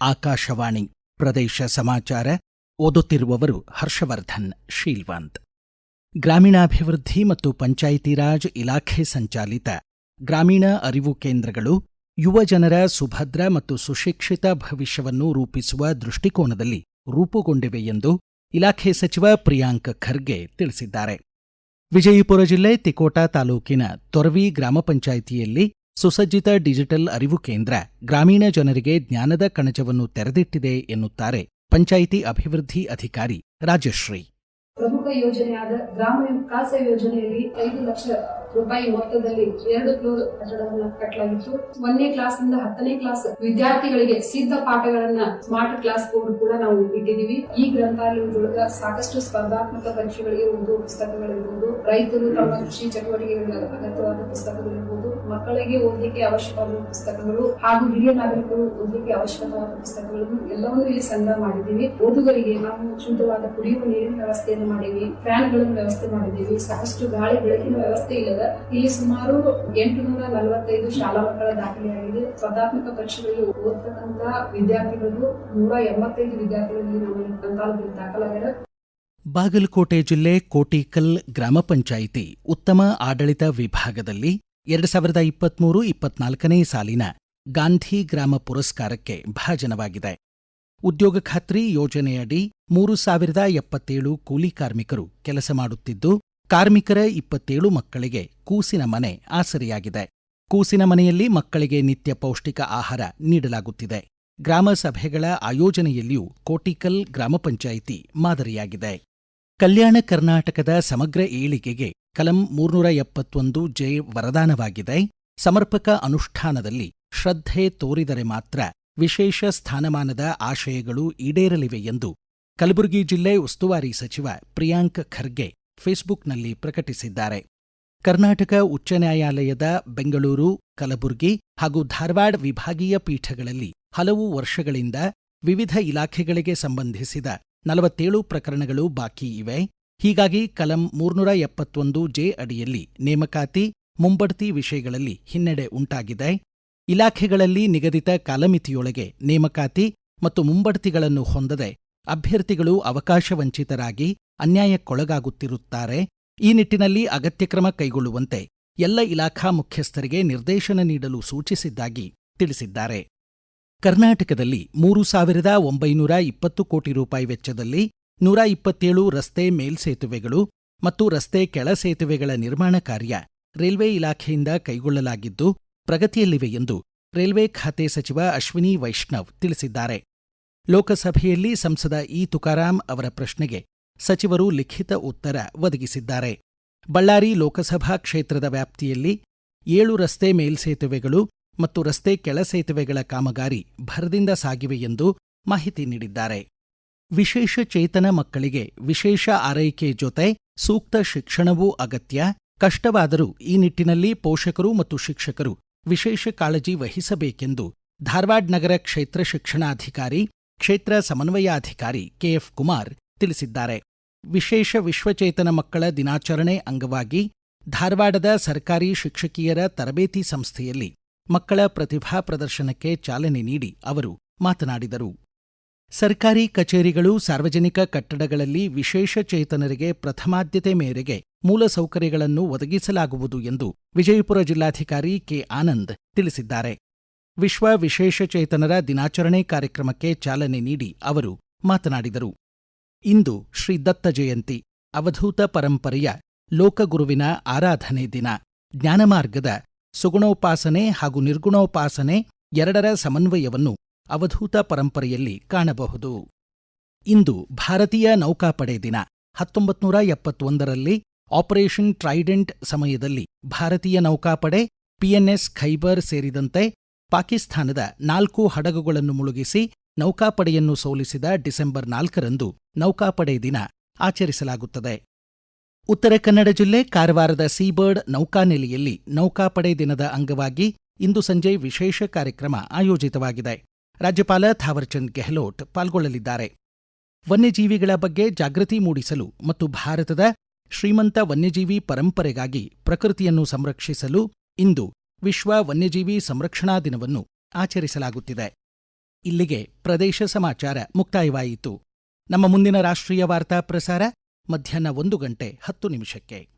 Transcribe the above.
ಆಕಾಶವಾಣಿ ಪ್ರದೇಶ ಸಮಾಚಾರ, ಓದುತ್ತಿರುವವರು ಹರ್ಷವರ್ಧನ್, ಶೀಲ್ವಾಂತ್. ಗ್ರಾಮೀಣಾಭಿವೃದ್ಧಿ ಮತ್ತು ಪಂಚಾಯಿತಿ ರಾಜ್ ಇಲಾಖೆ ಸಂಚಾಲಿತ ಗ್ರಾಮೀಣ ಅರಿವು ಕೇಂದ್ರಗಳು ಯುವ ಜನರ ಸುಭದ್ರ ಮತ್ತು ಸುಶಿಕ್ಷಿತ ಭವಿಷ್ಯವನ್ನು ರೂಪಿಸುವ ದೃಷ್ಟಿಕೋನದಲ್ಲಿ ರೂಪುಗೊಂಡಿವೆ ಎಂದು ಇಲಾಖೆ ಸಚಿವ ಪ್ರಿಯಾಂಕ್ ಖರ್ಗೆ ತಿಳಿಸಿದ್ದಾರೆ. ವಿಜಯಪುರ ಜಿಲ್ಲೆ ತಿಕೋಟಾ ತಾಲೂಕಿನ ತೊರವಿ ಗ್ರಾಮ ಪಂಚಾಯಿತಿಯಲ್ಲಿ ಸುಸಜ್ಜಿತ ಡಿಜಿಟಲ್ ಅರಿವು ಕೇಂದ್ರ ಗ್ರಾಮೀಣ ಜನರಿಗೆ ಜ್ಞಾನದ ಕಣಜವನ್ನು ತೆರೆದಿಟ್ಟಿದೆ ಎನ್ನುತ್ತಾರೆ ಪಂಚಾಯಿತಿ ಅಭಿವೃದ್ಧಿ ಅಧಿಕಾರಿ ರಾಜಶ್ರೀ. ಪ್ರಮುಖ ಯೋಜನೆಯಾದ ಗ್ರಾಮ ವಿಕಾಸ ಯೋಜನೆಯಲ್ಲಿ ಐದು ಲಕ್ಷ ರೂಪಾಯಿ ಮೊತ್ತದಲ್ಲಿ ಎರಡು ಫ್ಲೋರ್ ಕಟ್ಟಡವನ್ನು ಕಟ್ಟಲಾಗಿತ್ತು ಒಂದನೇ ಕ್ಲಾಸ್ನಿಂದ ಹತ್ತನೇ ಕ್ಲಾಸ್ ವಿದ್ಯಾರ್ಥಿಗಳಿಗೆ ಸಿದ್ಧ ಪಾಠಗಳನ್ನ ಸ್ಮಾರ್ಟ್ ಕ್ಲಾಸ್ ಬೋರ್ಡ್ ಕೂಡ ನಾವು ಇಟ್ಟಿದ್ದೀವಿ. ಈ ಗ್ರಂಥಾಲಯದೊಳಗ ಸಾಕಷ್ಟು ಸ್ಪರ್ಧಾತ್ಮಕ ಪರೀಕ್ಷೆಗಳಿಗೆ ಒಂದು ಪುಸ್ತಕಗಳಿರ್ಬೋದು. ರೈತರು ತಮ್ಮ ಕೃಷಿ ಚಟುವಟಿಕೆಗಳ ಅಗತ್ಯವಾದ ಪುಸ್ತಕಗಳಿರ್ಬೋದು. ಮಕ್ಕಳಿಗೆ ಓದಲಿಕ್ಕೆ ಅವಶ್ಯಕವಾದ ಪುಸ್ತಕಗಳು ಹಾಗೂ ಹಿರಿಯ ನಾಗರಿಕರು ಓದಲಿಕ್ಕೆ ಅವಶ್ಯಕವಾದ ಪುಸ್ತಕಗಳನ್ನು ಎಲ್ಲವನ್ನೂ ಇಲ್ಲಿ ಸಂಗ್ರಹ ಮಾಡಿದ್ದೀವಿ. ಓದುಗರಿಗೆ ನಾವು ಶುದ್ಧವಾದ ಕುಡಿಯುವ ನೀರಿನ ವ್ಯವಸ್ಥೆಯನ್ನು ಮಾಡಿವಿ ಫ್ಯಾನ್ಗಳನ್ನು ವ್ಯವಸ್ಥೆ ಮಾಡಿದ್ದೀವಿ. ಸಾಕಷ್ಟು ಗಾಳಿ, ಬೆಳಕಿನ ವ್ಯವಸ್ಥೆ ಇಲ್ಲದ ಇಲ್ಲಿ ಸುಮಾರು ಎಂಟುನೂರ ನಲವತ್ತೈದು ಶಾಲಾ ಮಕ್ಕಳ ದಾಖಲೆಯಾಗಿದೆ. ಸ್ಪರ್ಧಾತ್ಮಕ ಪರೀಕ್ಷೆಗಳಿಗೆ ಓದತಕ್ಕಂತ ವಿದ್ಯಾರ್ಥಿಗಳು ನೂರ ಎಂಬತ್ತೈದು ವಿದ್ಯಾರ್ಥಿಗಳಿಗೆ ನಮ್ಮ ಈ ಗ್ರಂಥಾಲಯದಲ್ಲಿ ದಾಖಲಾಗ್ಯಾರ. ಬಾಗಲಕೋಟೆ ಜಿಲ್ಲೆ ಕೋಟಿಕಲ್ ಗ್ರಾಮ ಪಂಚಾಯಿತಿ ಉತ್ತಮ ಆಡಳಿತ ವಿಭಾಗದಲ್ಲಿ ಎರಡು ಸಾವಿರದ ಇಪ್ಪತ್ಮೂರು ಇಪ್ಪತ್ನಾಲ್ಕನೇ ಸಾಲಿನ ಗಾಂಧಿ ಗ್ರಾಮ ಪುರಸ್ಕಾರಕ್ಕೆ ಭಾಜನವಾಗಿದೆ. ಉದ್ಯೋಗ ಖಾತ್ರಿ ಯೋಜನೆಯಡಿ ಮೂರು ಸಾವಿರದ ಎಪ್ಪತ್ತೇಳು ಕೂಲಿ ಕಾರ್ಮಿಕರು ಕೆಲಸ ಮಾಡುತ್ತಿದ್ದು, ಕಾರ್ಮಿಕರ ಇಪ್ಪತ್ತೇಳು ಮಕ್ಕಳಿಗೆ ಕೂಸಿನ ಮನೆ ಆಸರೆಯಾಗಿದೆ. ಕೂಸಿನ ಮನೆಯಲ್ಲಿ ಮಕ್ಕಳಿಗೆ ನಿತ್ಯ ಪೌಷ್ಟಿಕ ಆಹಾರ ನೀಡಲಾಗುತ್ತಿದೆ. ಗ್ರಾಮ ಸಭೆಗಳ ಆಯೋಜನೆಯಲ್ಲಿಯೂ ಕೋಟಿಕಲ್ ಗ್ರಾಮ ಪಂಚಾಯಿತಿ ಮಾದರಿಯಾಗಿದೆ. ಕಲ್ಯಾಣ ಕರ್ನಾಟಕದ ಸಮಗ್ರ ಏಳಿಗೆಗೆ ಕಲಂ ಮೂರ್ನೂರ ಎಪ್ಪತ್ತೊಂದು ಜೆ ವರದಾನವಾಗಿದೆ. ಸಮರ್ಪಕ ಅನುಷ್ಠಾನದಲ್ಲಿ ಶ್ರದ್ಧೆ ತೋರಿದರೆ ಮಾತ್ರ ವಿಶೇಷ ಸ್ಥಾನಮಾನದ ಆಶಯಗಳು ಈಡೇರಲಿವೆ ಎಂದು ಕಲಬುರಗಿ ಜಿಲ್ಲೆ ಉಸ್ತುವಾರಿ ಸಚಿವ ಪ್ರಿಯಾಂಕ್ ಖರ್ಗೆ ಫೇಸ್ಬುಕ್ನಲ್ಲಿ ಪ್ರಕಟಿಸಿದ್ದಾರೆ. ಕರ್ನಾಟಕ ಉಚ್ಚ ನ್ಯಾಯಾಲಯದ ಬೆಂಗಳೂರು, ಕಲಬುರಗಿ ಹಾಗೂ ಧಾರವಾಡ ವಿಭಾಗೀಯ ಪೀಠಗಳಲ್ಲಿ ಹಲವು ವರ್ಷಗಳಿಂದ ವಿವಿಧ ಇಲಾಖೆಗಳಿಗೆ ಸಂಬಂಧಿಸಿದ ನಲವತ್ತೇಳು ಪ್ರಕರಣಗಳು ಬಾಕಿ ಇವೆ. ಹೀಗಾಗಿ ಕಲಂ ಮೂರ್ನೂರ ಎಪ್ಪತ್ತೊಂದು ಜೆ ಅಡಿಯಲ್ಲಿ ನೇಮಕಾತಿ, ಮುಂಬಡ್ತಿ ವಿಷಯಗಳಲ್ಲಿ ಹಿನ್ನಡೆ ಉಂಟಾಗಿದೆ. ಇಲಾಖೆಗಳಲ್ಲಿ ನಿಗದಿತ ಕಾಲಮಿತಿಯೊಳಗೆ ನೇಮಕಾತಿ ಮತ್ತು ಮುಂಬಡ್ತಿಗಳನ್ನು ಹೊಂದದೆ ಅಭ್ಯರ್ಥಿಗಳು ಅವಕಾಶವಂಚಿತರಾಗಿ ಅನ್ಯಾಯಕ್ಕೊಳಗಾಗುತ್ತಿರುತ್ತಾರೆ. ಈ ನಿಟ್ಟಿನಲ್ಲಿ ಅಗತ್ಯ ಕ್ರಮ ಕೈಗೊಳ್ಳುವಂತೆ ಎಲ್ಲ ಇಲಾಖಾ ಮುಖ್ಯಸ್ಥರಿಗೆ ನಿರ್ದೇಶನ ನೀಡಲು ಸೂಚಿಸಿದ್ದಾಗಿ ತಿಳಿಸಿದ್ದಾರೆ. ಕರ್ನಾಟಕದಲ್ಲಿ ಮೂರು ಸಾವಿರದ ಒಂಬೈನೂರ ಇಪ್ಪತ್ತು ಕೋಟಿ ರೂಪಾಯಿ ವೆಚ್ಚದಲ್ಲಿ ನೂರ ಇಪ್ಪತ್ತೇಳು ರಸ್ತೆ ಮೇಲ್ಸೇತುವೆಗಳು ಮತ್ತು ರಸ್ತೆ ಕೆಳ ಸೇತುವೆಗಳ ನಿರ್ಮಾಣ ಕಾರ್ಯ ರೈಲ್ವೆ ಇಲಾಖೆಯಿಂದ ಕೈಗೊಳ್ಳಲಾಗಿದ್ದು ಪ್ರಗತಿಯಲ್ಲಿವೆ ಎಂದು ರೈಲ್ವೆ ಖಾತೆ ಸಚಿವ ಅಶ್ವಿನಿ ವೈಷ್ಣವ್ ತಿಳಿಸಿದ್ದಾರೆ. ಲೋಕಸಭೆಯಲ್ಲಿ ಸಂಸದ ಇ ತುಕಾರಾಂ ಅವರ ಪ್ರಶ್ನೆಗೆ ಸಚಿವರು ಲಿಖಿತ ಉತ್ತರ ಒದಗಿಸಿದ್ದಾರೆ. ಬಳ್ಳಾರಿ ಲೋಕಸಭಾ ಕ್ಷೇತ್ರದ ವ್ಯಾಪ್ತಿಯಲ್ಲಿ ಏಳು ರಸ್ತೆ ಮೇಲ್ಸೇತುವೆಗಳು ಮತ್ತು ರಸ್ತೆ ಕೆಳ ಸೇತುವೆಗಳ ಕಾಮಗಾರಿ ಭರದಿಂದ ಸಾಗಿವೆ ಎಂದು ಮಾಹಿತಿ ನೀಡಿದ್ದಾರೆ. ವಿಶೇಷ ಚೇತನ ಮಕ್ಕಳಿಗೆ ವಿಶೇಷ ಆರೈಕೆ ಜೊತೆ ಸೂಕ್ತ ಶಿಕ್ಷಣವೂ ಅಗತ್ಯ. ಕಷ್ಟವಾದರೂ ಈ ನಿಟ್ಟಿನಲ್ಲಿ ಪೋಷಕರು ಮತ್ತು ಶಿಕ್ಷಕರು ವಿಶೇಷ ಕಾಳಜಿ ವಹಿಸಬೇಕೆಂದು ಧಾರವಾಡ ನಗರ ಕ್ಷೇತ್ರ ಶಿಕ್ಷಣಾಧಿಕಾರಿ, ಕ್ಷೇತ್ರ ಸಮನ್ವಯಾಧಿಕಾರಿ ಕೆಎಫ್ ಕುಮಾರ್ ತಿಳಿಸಿದ್ದಾರೆ. ವಿಶೇಷ ವಿಶ್ವಚೇತನ ಮಕ್ಕಳ ದಿನಾಚರಣೆ ಅಂಗವಾಗಿ ಧಾರವಾಡದ ಸರ್ಕಾರಿ ಶಿಕ್ಷಕಿಯರ ತರಬೇತಿ ಸಂಸ್ಥೆಯಲ್ಲಿ ಮಕ್ಕಳ ಪ್ರತಿಭಾ ಪ್ರದರ್ಶನಕ್ಕೆ ಚಾಲನೆ ನೀಡಿ ಅವರು ಮಾತನಾಡಿದರು. ಸರ್ಕಾರಿ ಕಚೇರಿಗಳು, ಸಾರ್ವಜನಿಕ ಕಟ್ಟಡಗಳಲ್ಲಿ ವಿಶೇಷ ಚೇತನರಿಗೆ ಪ್ರಥಮಾದ್ಯತೆ ಮೇರೆಗೆ ಮೂಲಸೌಕರ್ಯಗಳನ್ನು ಒದಗಿಸಲಾಗುವುದು ಎಂದು ವಿಜಯಪುರ ಜಿಲ್ಲಾಧಿಕಾರಿ ಕೆ. ಆನಂದ್ ತಿಳಿಸಿದ್ದಾರೆ. ವಿಶ್ವ ವಿಶೇಷಚೇತನರ ದಿನಾಚರಣೆ ಕಾರ್ಯಕ್ರಮಕ್ಕೆ ಚಾಲನೆ ನೀಡಿ ಅವರು ಮಾತನಾಡಿದರು. ಇಂದು ಶ್ರೀ ದತ್ತ ಜಯಂತಿ, ಅವಧೂತ ಪರಂಪರೆಯ ಲೋಕಗುರುವಿನ ಆರಾಧನೆ ದಿನ, ಜ್ಞಾನಮಾರ್ಗದ ಸುಗುಣೋಪಾಸನೆ ಹಾಗೂ ನಿರ್ಗುಣೋಪಾಸನೆ ಎರಡರ ಸಮನ್ವಯವನ್ನು ಅವಧೂತ ಪರಂಪರೆಯಲ್ಲಿ ಕಾಣಬಹುದು. ಇಂದು ಭಾರತೀಯ ನೌಕಾಪಡೆ ದಿನ ಹತ್ತೊಂಬತ್ತು ನೂರ ಎಪ್ಪತ್ತೊಂದರಲ್ಲಿ ಆಪರೇಷನ್ ಟ್ರೈಡೆಂಟ್ ಸಮಯದಲ್ಲಿ ಭಾರತೀಯ ನೌಕಾಪಡೆ ಪಿಎನ್ಎಸ್ ಖೈಬರ್ ಸೇರಿದಂತೆ ಪಾಕಿಸ್ತಾನದ ನಾಲ್ಕು ಹಡಗುಗಳನ್ನು ಮುಳುಗಿಸಿ ನೌಕಾಪಡೆಯನ್ನು ಸೋಲಿಸಿದ ಡಿಸೆಂಬರ್ ನಾಲ್ಕರಂದು ನೌಕಾಪಡೆ ದಿನ ಆಚರಿಸಲಾಗುತ್ತದೆ. ಉತ್ತರ ಕನ್ನಡ ಜಿಲ್ಲೆ ಕಾರವಾರದ ಸೀಬರ್ಡ್ ನೌಕಾನೆಲೆಯಲ್ಲಿ ನೌಕಾಪಡೆ ದಿನದ ಅಂಗವಾಗಿ ಇಂದು ಸಂಜೆ ವಿಶೇಷ ಕಾರ್ಯಕ್ರಮ ಆಯೋಜಿತವಾಗಿದೆ. ರಾಜ್ಯಪಾಲ ಥಾವರ್ಚಂದ್ ಗೆಹ್ಲೋಟ್ ಪಾಲ್ಗೊಳ್ಳಲಿದ್ದಾರೆ. ವನ್ಯಜೀವಿಗಳ ಬಗ್ಗೆ ಜಾಗೃತಿ ಮೂಡಿಸಲು ಮತ್ತು ಭಾರತದ ಶ್ರೀಮಂತ ವನ್ಯಜೀವಿ ಪರಂಪರೆಗಾಗಿ ಪ್ರಕೃತಿಯನ್ನು ಸಂರಕ್ಷಿಸಲು ಇಂದು ವಿಶ್ವ ವನ್ಯಜೀವಿ ಸಂರಕ್ಷಣಾ ದಿನವನ್ನು ಆಚರಿಸಲಾಗುತ್ತಿದೆ. ಇಲ್ಲಿಗೆ ಪ್ರದೇಶ ಸಮಾಚಾರ ಮುಕ್ತಾಯವಾಯಿತು. ನಮ್ಮ ಮುಂದಿನ ರಾಷ್ಟ್ರೀಯ ವಾರ್ತಾ ಪ್ರಸಾರ ಮಧ್ಯಾಹ್ನ ಒಂದು ಗಂಟೆ ಹತ್ತು ನಿಮಿಷಕ್ಕೆ.